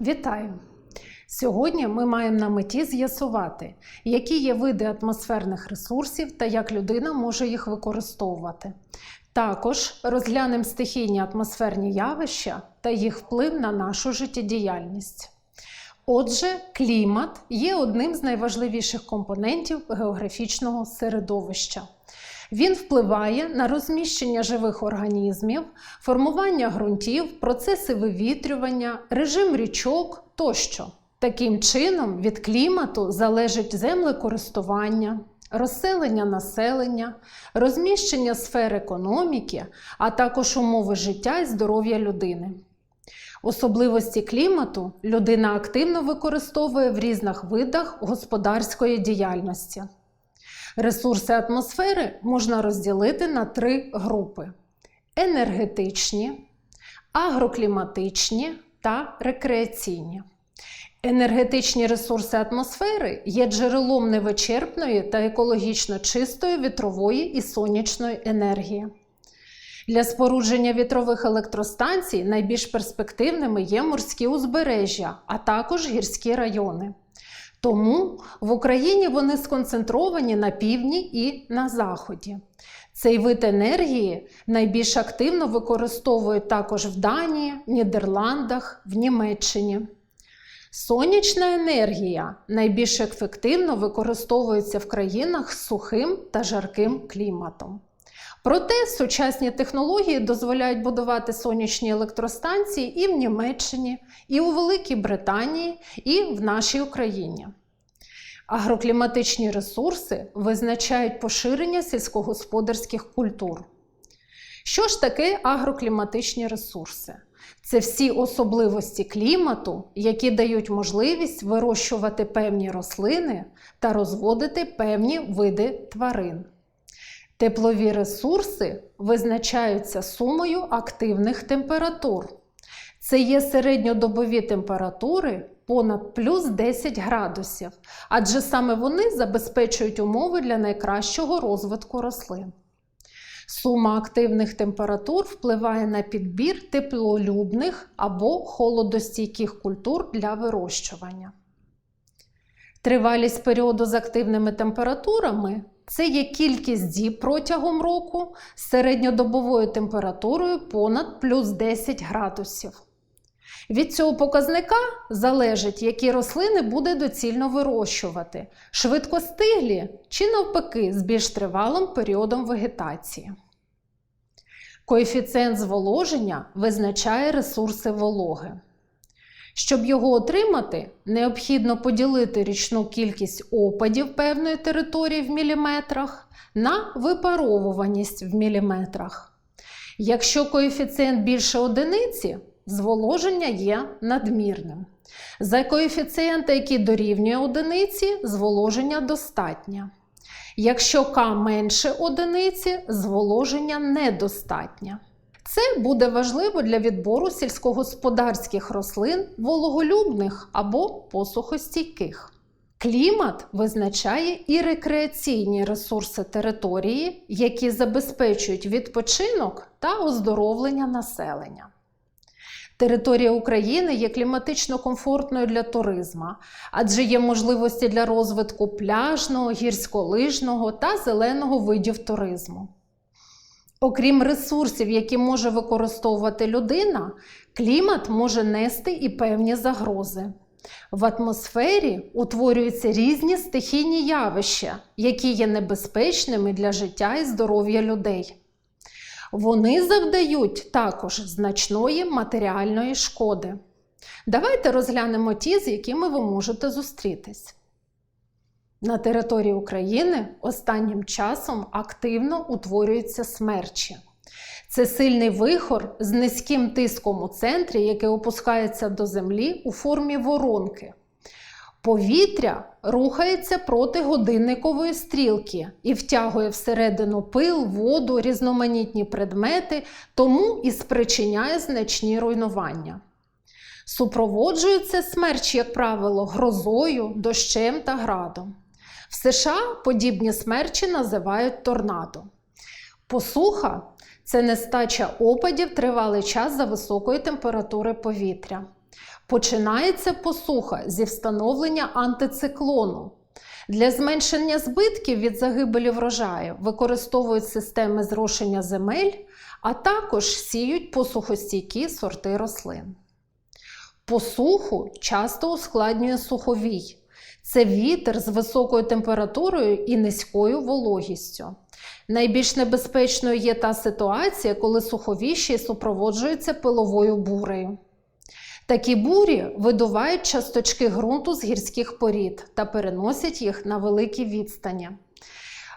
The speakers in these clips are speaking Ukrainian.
Вітаю! Сьогодні ми маємо на меті з'ясувати, які є види атмосферних ресурсів та як людина може їх використовувати. Також розглянемо стихійні атмосферні явища та їх вплив на нашу життєдіяльність. Отже, клімат є одним з найважливіших компонентів географічного середовища. Він впливає на розміщення живих організмів, формування ґрунтів, процеси вивітрювання, режим річок тощо. Таким чином, від клімату залежить землекористування, розселення населення, розміщення сфер економіки, а також умови життя і здоров'я людини. Особливості клімату людина активно використовує в різних видах господарської діяльності. Ресурси атмосфери можна розділити на три групи: енергетичні, агрокліматичні та рекреаційні. Енергетичні ресурси атмосфери є джерелом невичерпної та екологічно чистої вітрової і сонячної енергії. Для спорудження вітрових електростанцій найбільш перспективними є морські узбережжя, а також гірські райони. Тому в Україні вони сконцентровані на півдні і на заході. Цей вид енергії найбільш активно використовують також в Данії, Нідерландах, в Німеччині. Сонячна енергія найбільш ефективно використовується в країнах з сухим та жарким кліматом. Проте сучасні технології дозволяють будувати сонячні електростанції і в Німеччині, і у Великій Британії, і в нашій Україні. Агрокліматичні ресурси визначають поширення сільськогосподарських культур. Що ж таке агрокліматичні ресурси? Це всі особливості клімату, які дають можливість вирощувати певні рослини та розводити певні види тварин. Теплові ресурси визначаються сумою активних температур. Це є середньодобові температури понад плюс 10 градусів, адже саме вони забезпечують умови для найкращого розвитку рослин. Сума активних температур впливає на підбір теплолюбних або холодостійких культур для вирощування. Тривалість періоду з активними температурами це є кількість діб протягом року з середньодобовою температурою понад плюс 10 градусів. Від цього показника залежить, які рослини буде доцільно вирощувати швидкостиглі чи навпаки з більш тривалим періодом вегетації. Коефіцієнт зволоження визначає ресурси вологи. Щоб його отримати, необхідно поділити річну кількість опадів певної території в міліметрах на випаровуваність в міліметрах. Якщо коефіцієнт більше одиниці, зволоження є надмірним. За коефіцієнта, який дорівнює одиниці, зволоження достатнє. Якщо К менше одиниці, зволоження недостатнє. Це буде важливо для відбору сільськогосподарських рослин вологолюбних або посухостійких. Клімат визначає і рекреаційні ресурси території, які забезпечують відпочинок та оздоровлення населення. Територія України є кліматично комфортною для туризму, адже є можливості для розвитку пляжного, гірськолижного та зеленого видів туризму. Окрім ресурсів, які може використовувати людина, клімат може нести і певні загрози. В атмосфері утворюються різні стихійні явища, які є небезпечними для життя і здоров'я людей. Вони завдають також значної матеріальної шкоди. Давайте розглянемо ті, з якими ви можете зустрітись. На території України останнім часом активно утворюються смерчі. Це сильний вихор з низьким тиском у центрі, який опускається до землі у формі воронки. Повітря рухається проти годинникової стрілки і втягує всередину пил, воду, різноманітні предмети, тому і спричиняє значні руйнування. Супроводжуються смерч, як правило, грозою, дощем та градом. В США подібні смерчі називають торнадо. Посуха це нестача опадів тривалий час за високої температури повітря. Починається посуха зі встановлення антициклону. Для зменшення збитків від загибелі врожаю використовують системи зрошення земель, а також сіють посухостійкі сорти рослин. Посуху часто ускладнює суховій. Це вітер з високою температурою і низькою вологістю. Найбільш небезпечною є та ситуація, коли суховій ще й супроводжується пиловою бурею. Такі бурі видувають часточки ґрунту з гірських порід та переносять їх на великі відстані.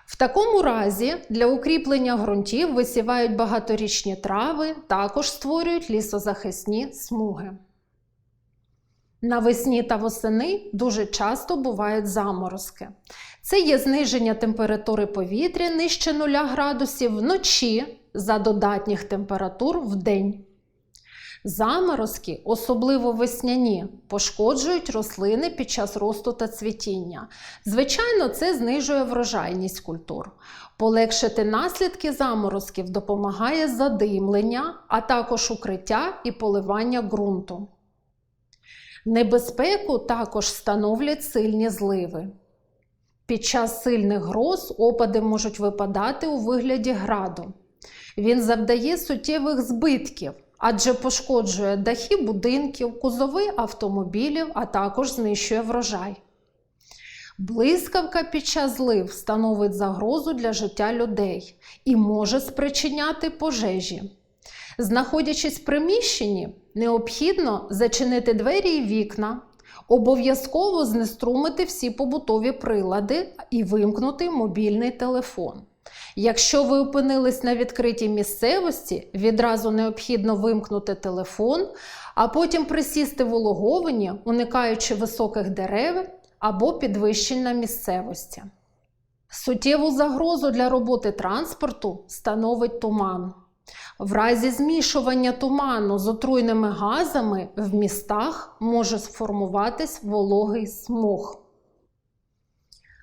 В такому разі для укріплення ґрунтів висівають багаторічні трави, також створюють лісозахисні смуги. Навесні та восени дуже часто бувають заморозки. Це є зниження температури повітря нижче 0 градусів вночі за додатніх температур в день. Заморозки, особливо весняні, пошкоджують рослини під час росту та цвітіння. Звичайно, це знижує врожайність культур. Полегшити наслідки заморозків допомагає задимлення, а також укриття і поливання ґрунту. Небезпеку також становлять сильні зливи. Під час сильних гроз опади можуть випадати у вигляді граду. Він завдає суттєвих збитків, адже пошкоджує дахи будинків, кузови автомобілів, а також знищує врожай. Блискавка під час злив становить загрозу для життя людей і може спричиняти пожежі. Знаходячись в приміщенні, необхідно зачинити двері і вікна, обов'язково знеструмити всі побутові прилади і вимкнути мобільний телефон. Якщо ви опинились на відкритій місцевості, відразу необхідно вимкнути телефон, а потім присісти в улоговані, уникаючи високих дерев або підвищень на місцевості. Суттєву загрозу для роботи транспорту становить туман. В разі змішування туману з отруйними газами в містах може сформуватись вологий смог.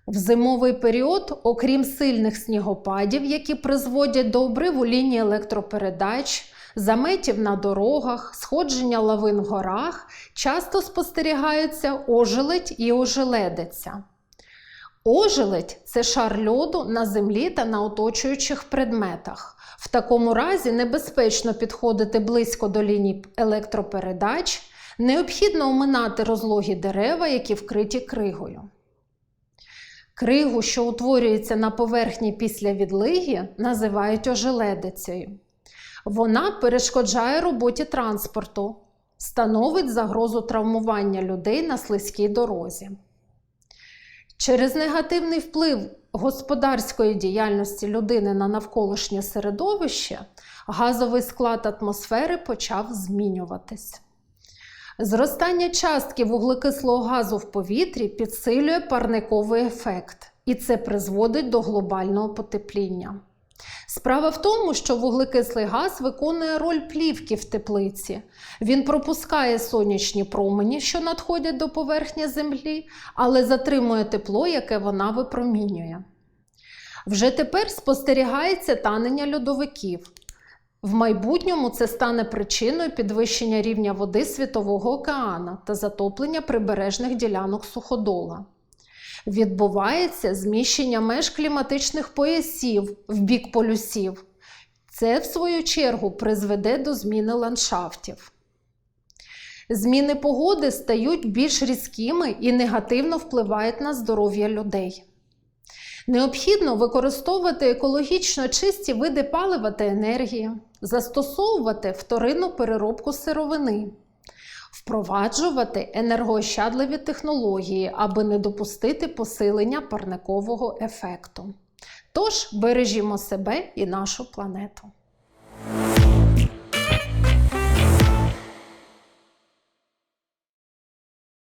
В зимовий період, окрім сильних снігопадів, які призводять до обриву лінії електропередач, заметів на дорогах, сходження лавин в горах, часто спостерігаються ожеледь і ожеледиця. Ожеледь це шар льоду на землі та на оточуючих предметах. В такому разі небезпечно підходити близько до ліній електропередач, необхідно оминати розлогі дерева, які вкриті кригою. Кригу, що утворюється на поверхні після відлиги, називають ожеледицею. Вона перешкоджає роботі транспорту, становить загрозу травмування людей на слизькій дорозі. Через негативний вплив господарської діяльності людини на навколишнє середовище газовий склад атмосфери почав змінюватись. Зростання частки вуглекислого газу в повітрі підсилює парниковий ефект, і це призводить до глобального потепління. Справа в тому, що вуглекислий газ виконує роль плівки в теплиці. Він пропускає сонячні промені, що надходять до поверхні землі, але затримує тепло, яке вона випромінює. Вже тепер спостерігається танення льодовиків. В майбутньому це стане причиною підвищення рівня води Світового океану та затоплення прибережних ділянок суходола. Відбувається зміщення меж кліматичних поясів в бік полюсів. Це, в свою чергу, призведе до зміни ландшафтів. Зміни погоди стають більш різкими і негативно впливають на здоров'я людей. Необхідно використовувати екологічно чисті види палива та енергії, застосовувати вторинну переробку сировини, впроваджувати енергоощадливі технології, аби не допустити посилення парникового ефекту. Тож бережімо себе і нашу планету.